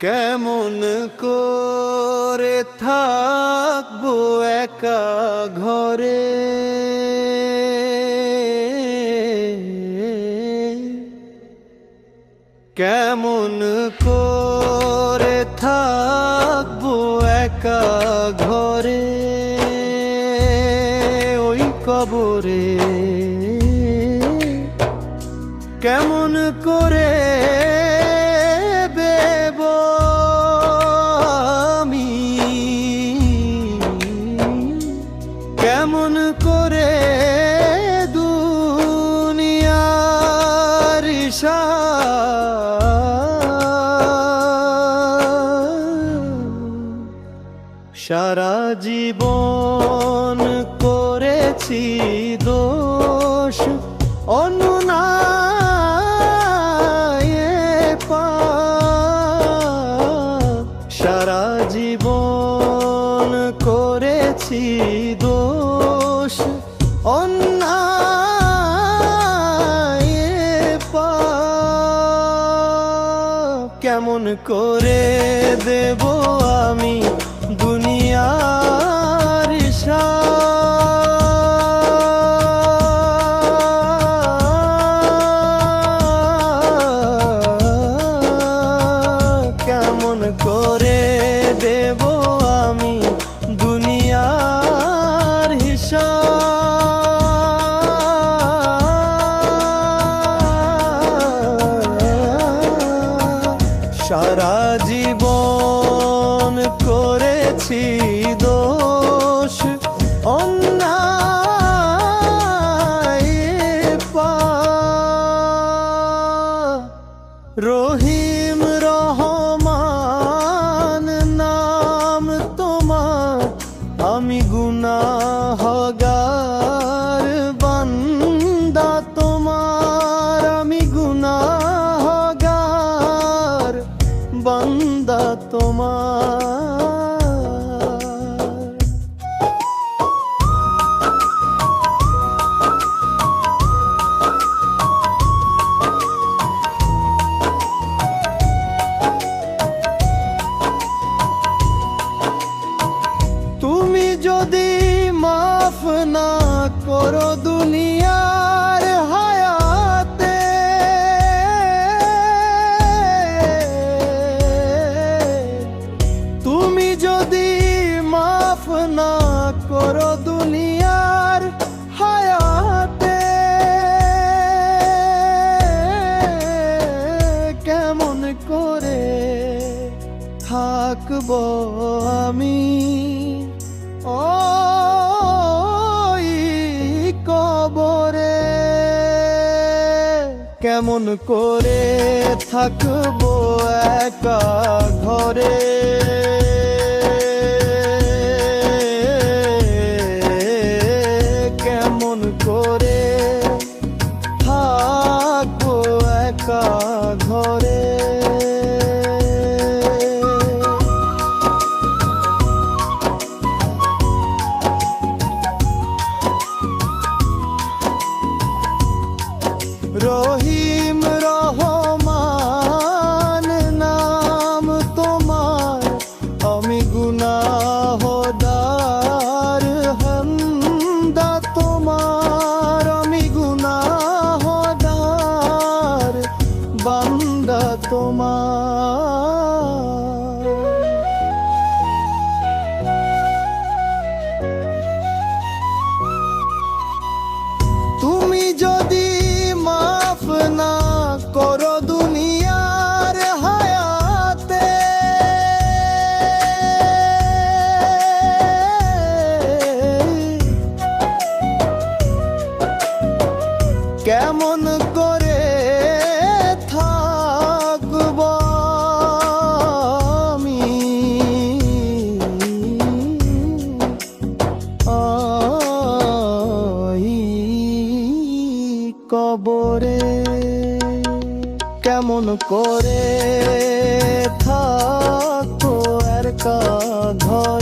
কেমন করে থাকব একা ঘরে? কেমন করে থাকব একা ঘরে? ওই কবরে। কেমন করে কেমন করে সারা জীবন করেছি দোষ অনুনায়ে পাপ। সারা জীবন করেছি করে দেব করেছি দোষ অন্যায় পা। রহিম করো দুনিয়ার হায়াতে। কেমন করে থাকব আমি? ওই কবরে কেমন করে থাকব একা ঘরে? রহিম। কেমন করে থাকো আর কা ঘরে